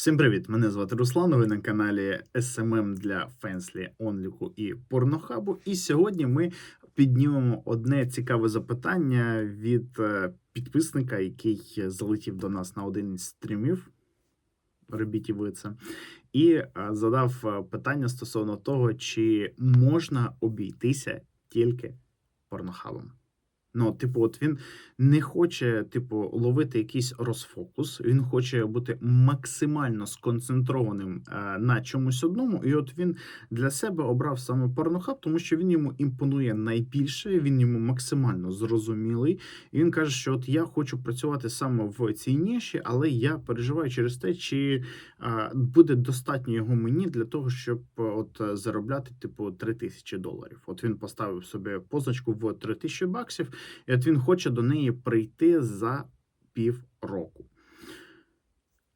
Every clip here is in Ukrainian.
Всім привіт! Мене звати Руслан. Ви на каналі SMM для Фенслі, Онліку і Порнохабу. І сьогодні ми піднімемо одне цікаве запитання від е, підписника, який залетів до нас на один із стрімів. Робіть і ви це. І е, задав е, питання стосовно того, чи можна обійтися тільки порнохабом. Ну, типу, от він не хоче, типу, ловити якийсь розфокус. Він хоче бути максимально сконцентрованим е, на чомусь одному. І от він для себе обрав саме порнохаб, тому що він йому імпонує найбільше, він йому максимально зрозумілий. І він каже, що от я хочу працювати саме в цій ніші, але я переживаю через те, чи е, буде достатньо його мені для того, щоб е, от заробляти, типу, 3 тисячі доларів. От він поставив собі позначку в 3 тисячі баксів. І от він хоче до неї прийти за півроку.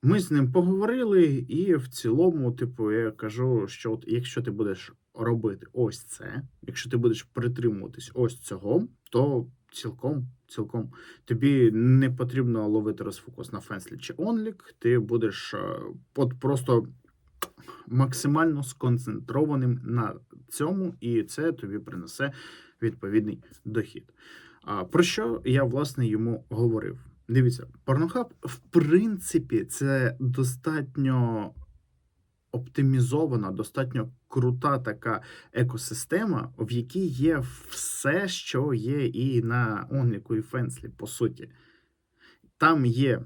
Ми з ним поговорили, і в цілому, типу, я кажу, що от якщо ти будеш робити ось це, якщо ти будеш притримуватись ось цього, то цілком, цілком тобі не потрібно ловити розфокус на фенслі чи онлік, ти будеш е, от просто максимально сконцентрованим на цьому, і це тобі принесе відповідний дохід. А про що я власне йому говорив? Дивіться, Pornhub, в принципі, це достатньо оптимізована, достатньо крута така екосистема, в якій є все, що є і на OnlyFans, по суті. Там є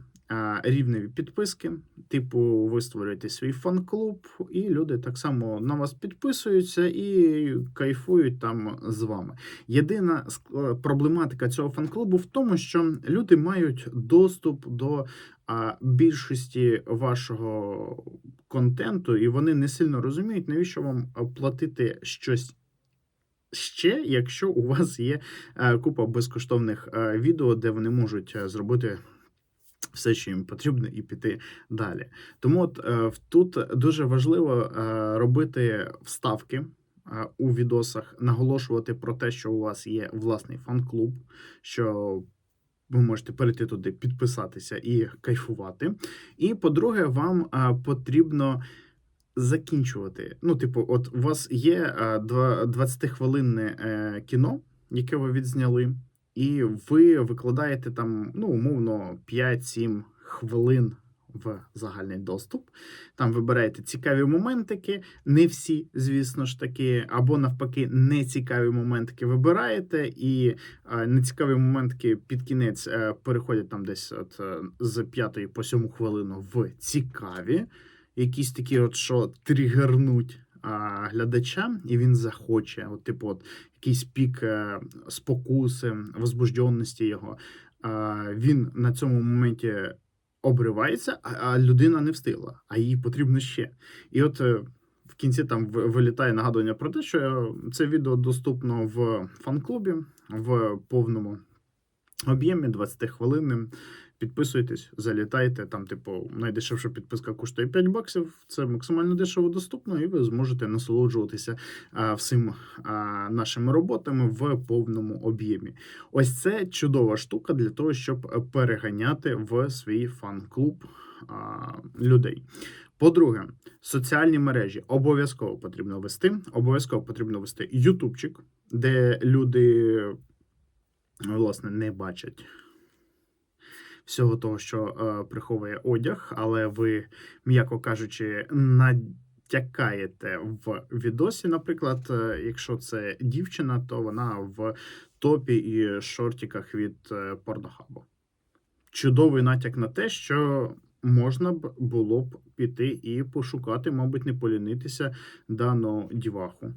рівневі підписки, типу, ви створюєте свій фан-клуб, і люди так само на вас підписуються і кайфують там з вами. Єдина ск- проблематика цього фан-клубу в тому, що люди мають доступ до більшості вашого контенту, і вони не сильно розуміють, навіщо вам платити щось. Ще, якщо у вас є е, купа безкоштовних е, відео, де вони можуть е, зробити все, що їм потрібно, і піти далі. Тому от е, тут дуже важливо е, робити вставки е, у відосах, наголошувати про те, що у вас є власний фан-клуб, що ви можете перейти туди, підписатися і кайфувати. І по-друге, вам потрібно закінчувати. Ну, типу, от у вас є 20-хвилинне е, кіно, яке ви відзняли, і ви викладаєте там, ну, умовно, 5-7 хвилин в загальний доступ. Там вибираєте цікаві моментики, не всі, звісно ж таки, або навпаки, нецікаві моментики вибираєте, і е, нецікаві моментики під кінець е, переходять там десь от, е, з 5 по 7 хвилину в цікаві якісь такі, от що тригернуть глядача, і він захоче, от, типу, от, якийсь пік е, спокуси, возбужденості його. Він на цьому моменті обривається, а, а людина не встигла, а їй потрібно ще. І от е, в кінці там вилітає нагадування про те, що е, це відео доступно в фан-клубі в повному об'ємі 20 хвилинним. Підписуйтесь, залітайте. Там, типу, найдешевша підписка коштує 5 баксів. Це максимально дешево доступно, і ви зможете насолоджуватися а, всім а, нашими роботами в повному об'ємі. Ось це чудова штука для того, щоб переганяти в свій фан-клуб людей. По-друге, соціальні мережі обов'язково потрібно вести. Обов'язково потрібно вести ютубчик, де люди власне не бачать всього того, що е, приховує одяг, але ви, м'яко кажучи, натякаєте в відосі. Наприклад, е, якщо це дівчина, то вона в топі і шортиках від е, порнохабу. Чудовий натяк на те, що можна б було б піти і пошукати, мабуть, не полінитися дану діваху.